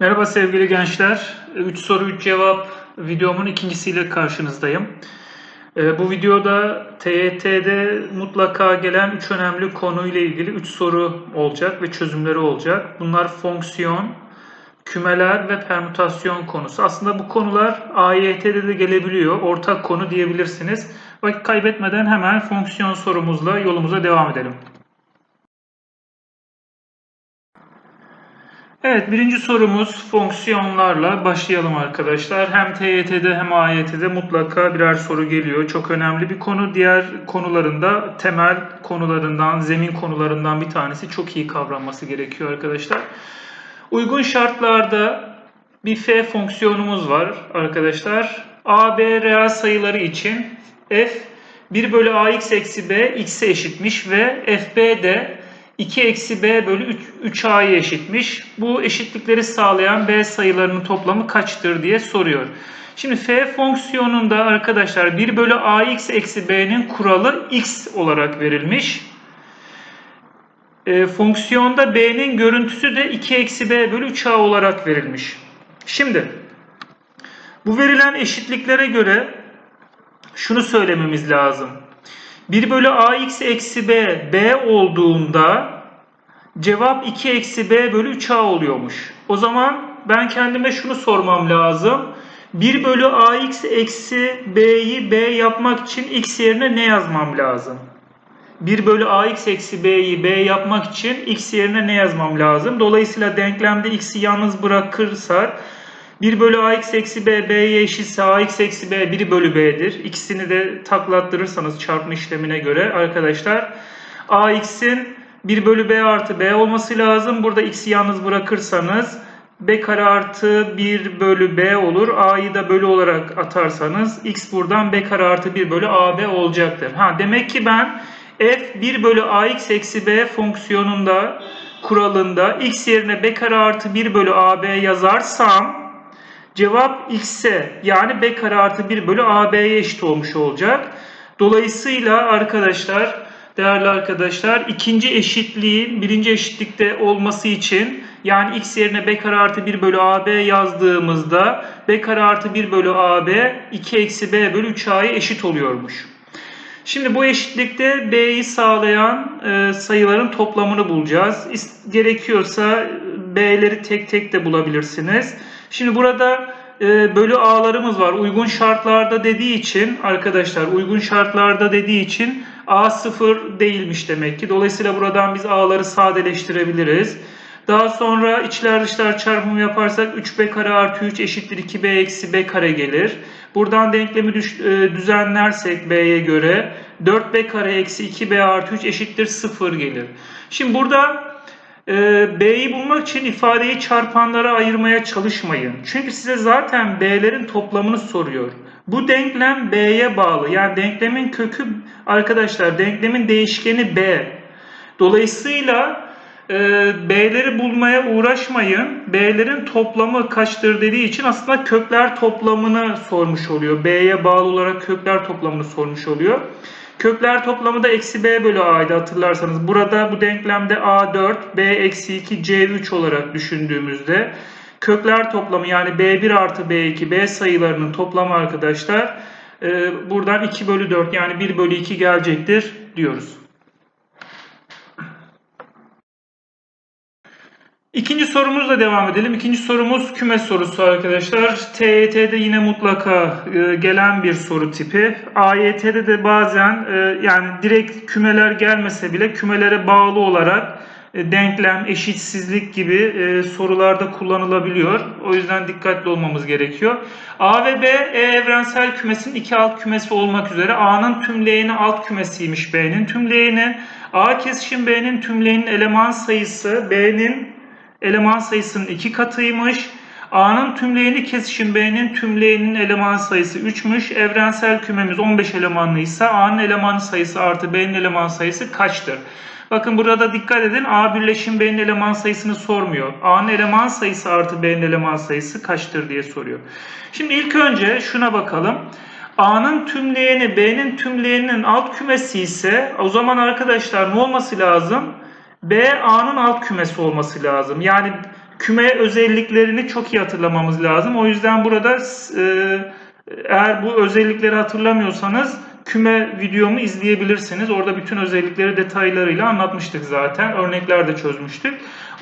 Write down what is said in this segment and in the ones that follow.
Merhaba sevgili gençler. 3 soru 3 cevap videomun ikincisiyle karşınızdayım. Ee, Bu videoda TYT'de mutlaka gelen 3 önemli konuyla ilgili 3 soru olacak ve çözümleri olacak. Bunlar fonksiyon, kümeler ve permütasyon konusu. Aslında bu konular AYT'de de gelebiliyor. Ortak konu diyebilirsiniz. Vakit kaybetmeden hemen fonksiyon sorumuzla yolumuza devam edelim. Evet, birinci sorumuz fonksiyonlarla başlayalım arkadaşlar. Hem TYT'de hem AYT'de mutlaka birer soru geliyor. Çok önemli bir konu. Diğer konularında temel konularından, zemin konularından bir tanesi çok iyi kavranması gerekiyor arkadaşlar. Uygun şartlarda bir f fonksiyonumuz var arkadaşlar. a, b reel sayıları için f 1 bölü ax eksi b x'e eşitmiş ve fb de 2 eksi b bölü 3, a'ya eşitmiş. Bu eşitlikleri sağlayan b sayılarının toplamı kaçtır diye soruyor. Şimdi f fonksiyonunda arkadaşlar 1 bölü ax eksi b'nin kuralı x olarak verilmiş. E, fonksiyonda b'nin görüntüsü de 2 eksi b bölü 3a olarak verilmiş. Şimdi bu verilen eşitliklere göre şunu söylememiz lazım. 1 bölü ax eksi b b olduğunda cevap 2 eksi b bölü 3a oluyormuş. O zaman ben kendime şunu sormam lazım. 1 bölü ax eksi b'yi b yapmak için x yerine ne yazmam lazım? 1 bölü ax eksi b'yi b yapmak için x yerine ne yazmam lazım? Dolayısıyla denklemde x'i yalnız bırakırsak 1 bölü ax eksi b b'ye eşitse ax eksi b 1 bölü b'dir. İkisini de taklattırırsanız çarpma işlemine göre arkadaşlar ax'in 1 bölü b artı b olması lazım. Burada x'i yalnız bırakırsanız b kare artı 1 bölü b olur. a'yı da bölü olarak atarsanız x buradan b kare artı 1 bölü ab olacaktır. Ha, demek ki ben f 1 bölü ax eksi b fonksiyonunda kuralında x yerine b kare artı 1 bölü ab yazarsam Cevap x'e yani b kare artı 1 bölü ab'ye eşit olmuş olacak. Dolayısıyla arkadaşlar, değerli arkadaşlar ikinci eşitliğin birinci eşitlikte olması için yani x yerine b kare artı 1 bölü ab yazdığımızda b kare artı 1 bölü ab 2 eksi b bölü 3a'ya eşit oluyormuş. Şimdi bu eşitlikte b'yi sağlayan e, sayıların toplamını bulacağız. Gerekiyorsa b'leri tek tek de bulabilirsiniz. Şimdi burada e, bölü a'larımız var. Uygun şartlarda dediği için arkadaşlar uygun şartlarda dediği için a sıfır değilmiş demek ki. Dolayısıyla buradan biz a'ları sadeleştirebiliriz. Daha sonra içler dışlar çarpımı yaparsak 3b kare artı 3 eşittir 2b eksi b kare gelir. Buradan denklemi e, düzenlersek b'ye göre 4b kare eksi 2b artı 3 eşittir 0 gelir. Şimdi burada e, b'yi bulmak için ifadeyi çarpanlara ayırmaya çalışmayın. Çünkü size zaten b'lerin toplamını soruyor. Bu denklem b'ye bağlı. Yani denklemin kökü arkadaşlar denklemin değişkeni b. Dolayısıyla e, B'leri bulmaya uğraşmayın. B'lerin toplamı kaçtır dediği için aslında kökler toplamını sormuş oluyor. B'ye bağlı olarak kökler toplamını sormuş oluyor. Kökler toplamı da eksi b bölü a'ydı hatırlarsanız. Burada bu denklemde a4, b eksi 2, c3 olarak düşündüğümüzde kökler toplamı yani b1 artı b2, b sayılarının toplamı arkadaşlar e, buradan 2 bölü 4 yani 1 bölü 2 gelecektir diyoruz. İkinci sorumuzla devam edelim. İkinci sorumuz küme sorusu arkadaşlar. TYT'de yine mutlaka e, gelen bir soru tipi. AYT'de de bazen e, yani direkt kümeler gelmese bile kümelere bağlı olarak e, denklem, eşitsizlik gibi e, sorularda kullanılabiliyor. O yüzden dikkatli olmamız gerekiyor. A ve B E evrensel kümesinin iki alt kümesi olmak üzere A'nın tümleyeni alt kümesiymiş B'nin tümleyeni. A kesişim B'nin tümleyenin eleman sayısı B'nin eleman sayısının iki katıymış. A'nın tümleyeni kesişim B'nin tümleyeninin eleman sayısı 3'müş. Evrensel kümemiz 15 elemanlıysa A'nın eleman sayısı artı B'nin eleman sayısı kaçtır? Bakın burada dikkat edin A birleşim B'nin eleman sayısını sormuyor. A'nın eleman sayısı artı B'nin eleman sayısı kaçtır diye soruyor. Şimdi ilk önce şuna bakalım. A'nın tümleyeni B'nin tümleyeninin alt kümesi ise o zaman arkadaşlar ne olması lazım? B A'nın alt kümesi olması lazım. Yani küme özelliklerini çok iyi hatırlamamız lazım. O yüzden burada e, eğer bu özellikleri hatırlamıyorsanız küme videomu izleyebilirsiniz. Orada bütün özellikleri detaylarıyla anlatmıştık zaten. Örnekler de çözmüştük.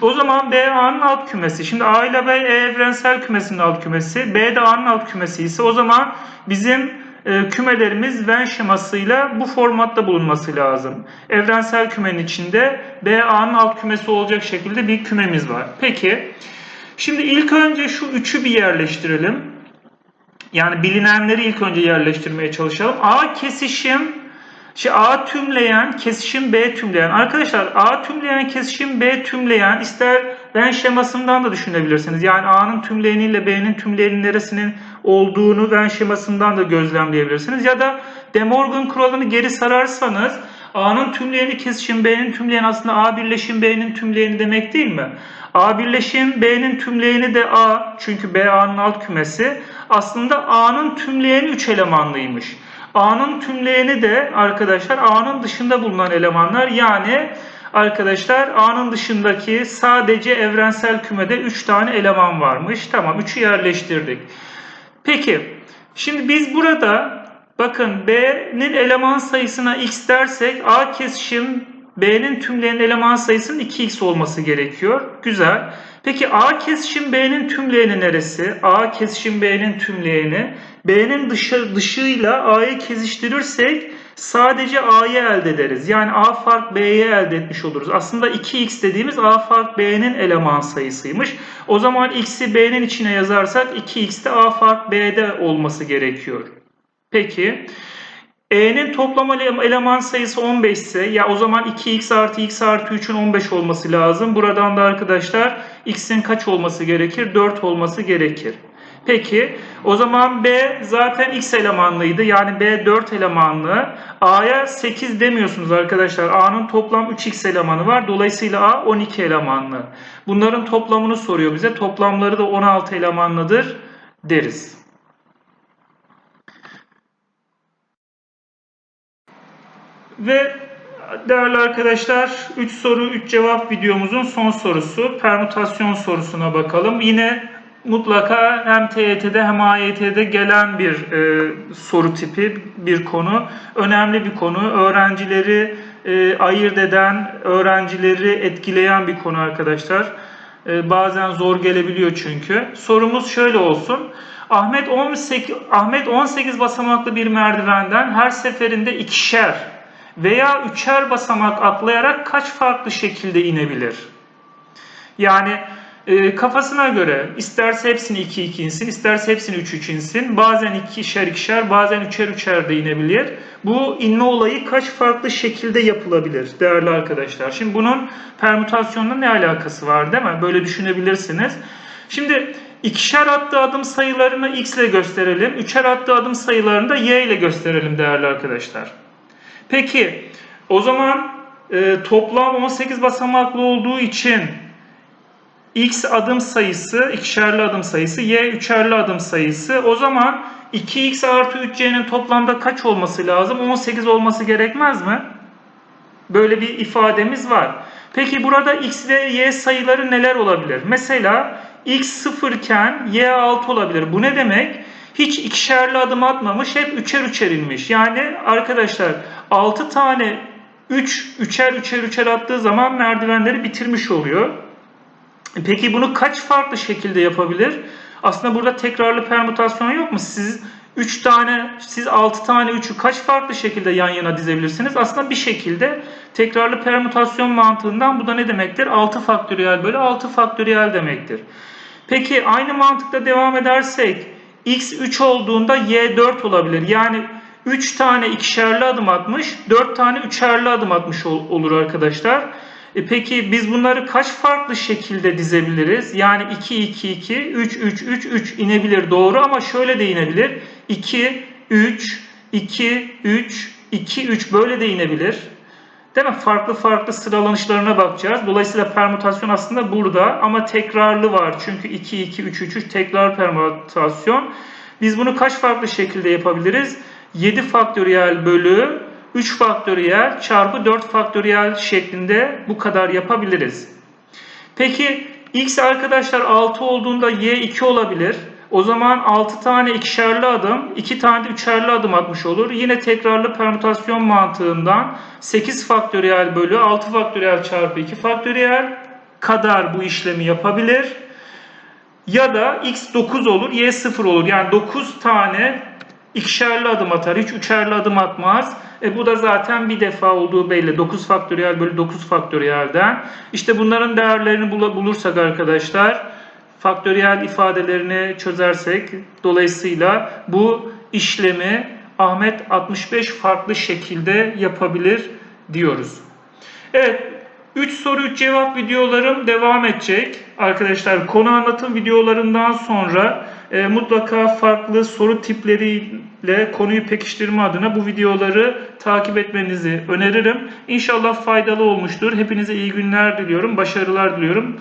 O zaman B A'nın alt kümesi. Şimdi A ile B evrensel kümesinin alt kümesi. B de A'nın alt kümesi ise o zaman bizim e, kümelerimiz Venn şemasıyla bu formatta bulunması lazım. Evrensel kümenin içinde B A'nın alt kümesi olacak şekilde bir kümemiz var. Peki. Şimdi ilk önce şu üçü bir yerleştirelim. Yani bilinenleri ilk önce yerleştirmeye çalışalım. A kesişim, şey A tümleyen, kesişim B tümleyen. Arkadaşlar A tümleyen, kesişim B tümleyen ister Venn şemasından da düşünebilirsiniz. Yani A'nın tümleyeniyle B'nin tümleyenin neresinin olduğunu Venn şemasından da gözlemleyebilirsiniz. Ya da De Morgan kuralını geri sararsanız A'nın tümleyeni kesişim B'nin tümleyeni aslında A birleşim B'nin tümleyeni demek değil mi? A birleşim B'nin tümleyeni de A çünkü B A'nın alt kümesi. Aslında A'nın tümleyeni 3 elemanlıymış. A'nın tümleyeni de arkadaşlar A'nın dışında bulunan elemanlar yani arkadaşlar A'nın dışındaki sadece evrensel kümede 3 tane eleman varmış. Tamam 3'ü yerleştirdik. Peki şimdi biz burada bakın B'nin eleman sayısına x dersek A kesişim B'nin tümleyen eleman sayısının 2x olması gerekiyor. Güzel. Peki A kesişim B'nin tümleyeni neresi? A kesişim B'nin tümleyeni. B'nin dışı, dışıyla A'yı kesiştirirsek sadece A'yı elde ederiz. Yani A fark B'yi elde etmiş oluruz. Aslında 2x dediğimiz A fark B'nin eleman sayısıymış. O zaman x'i B'nin içine yazarsak 2x de A fark B'de olması gerekiyor. Peki. E'nin toplam eleman sayısı 15 ise ya o zaman 2x artı x artı 3'ün 15 olması lazım. Buradan da arkadaşlar x'in kaç olması gerekir? 4 olması gerekir. Peki o zaman B zaten x elemanlıydı. Yani B 4 elemanlı. A'ya 8 demiyorsunuz arkadaşlar. A'nın toplam 3x elemanı var. Dolayısıyla A 12 elemanlı. Bunların toplamını soruyor bize. Toplamları da 16 elemanlıdır deriz. Ve değerli arkadaşlar 3 soru 3 cevap videomuzun son sorusu permütasyon sorusuna bakalım. Yine mutlaka hem TYT'de hem AYT'de gelen bir e, soru tipi, bir konu. Önemli bir konu. Öğrencileri e, ayırt eden, öğrencileri etkileyen bir konu arkadaşlar. E, bazen zor gelebiliyor çünkü. Sorumuz şöyle olsun. Ahmet 18, Ahmet 18 basamaklı bir merdivenden her seferinde ikişer veya üçer basamak atlayarak kaç farklı şekilde inebilir? Yani e, kafasına göre isterse hepsini 2 2 insin, isterse hepsini 3 3 insin. Bazen ikişer ikişer, bazen üçer üçer de inebilir. Bu inme olayı kaç farklı şekilde yapılabilir değerli arkadaşlar? Şimdi bunun permütasyonla ne alakası var değil mi? Böyle düşünebilirsiniz. Şimdi ikişer attığı adım sayılarını x ile gösterelim. Üçer attığı adım sayılarını da y ile gösterelim değerli arkadaşlar. Peki o zaman e, toplam 18 basamaklı olduğu için x adım sayısı, ikişerli adım sayısı, y üçerli adım sayısı. O zaman 2x artı 3c'nin toplamda kaç olması lazım? 18 olması gerekmez mi? Böyle bir ifademiz var. Peki burada x ve y sayıları neler olabilir? Mesela x 0 iken y 6 olabilir. Bu ne demek? Hiç ikişerli adım atmamış, hep üçer üçer inmiş. Yani arkadaşlar 6 tane 3 üçer üçer üçer attığı zaman merdivenleri bitirmiş oluyor. Peki bunu kaç farklı şekilde yapabilir? Aslında burada tekrarlı permütasyon yok mu? Siz 3 tane, siz 6 tane 3'ü kaç farklı şekilde yan yana dizebilirsiniz? Aslında bir şekilde tekrarlı permütasyon mantığından bu da ne demektir? 6 faktöriyel bölü 6 faktöriyel demektir. Peki aynı mantıkla devam edersek x 3 olduğunda y 4 olabilir. Yani 3 tane ikişerli adım atmış, 4 tane üçerli adım atmış ol, olur arkadaşlar. E peki biz bunları kaç farklı şekilde dizebiliriz? Yani 2 2 2 3 3 3 3 inebilir doğru ama şöyle de inebilir. 2 3 2 3 2 3 böyle de inebilir. Değil mi? Farklı farklı sıralanışlarına bakacağız. Dolayısıyla permütasyon aslında burada ama tekrarlı var. Çünkü 2 2 3 3 3 tekrar permütasyon. Biz bunu kaç farklı şekilde yapabiliriz? 7 faktöriyel bölü 3 faktöriyel çarpı 4 faktöriyel şeklinde bu kadar yapabiliriz. Peki X arkadaşlar 6 olduğunda Y 2 olabilir. O zaman 6 tane ikişerli adım, 2 tane de üçerli adım atmış olur. Yine tekrarlı permütasyon mantığından 8 faktöriyel bölü 6 faktöriyel çarpı 2 faktöriyel kadar bu işlemi yapabilir. Ya da x 9 olur, y 0 olur. Yani 9 tane ikişerli adım atar. Hiç üçerli adım atmaz. E bu da zaten bir defa olduğu belli. 9 faktöriyel bölü 9 faktöriyelden. İşte bunların değerlerini bul- bulursak arkadaşlar faktöriyel ifadelerini çözersek dolayısıyla bu işlemi Ahmet 65 farklı şekilde yapabilir diyoruz. Evet 3 soru 3 cevap videolarım devam edecek. Arkadaşlar konu anlatım videolarından sonra e, mutlaka farklı soru tipleriyle konuyu pekiştirme adına bu videoları takip etmenizi öneririm. İnşallah faydalı olmuştur. Hepinize iyi günler diliyorum. Başarılar diliyorum.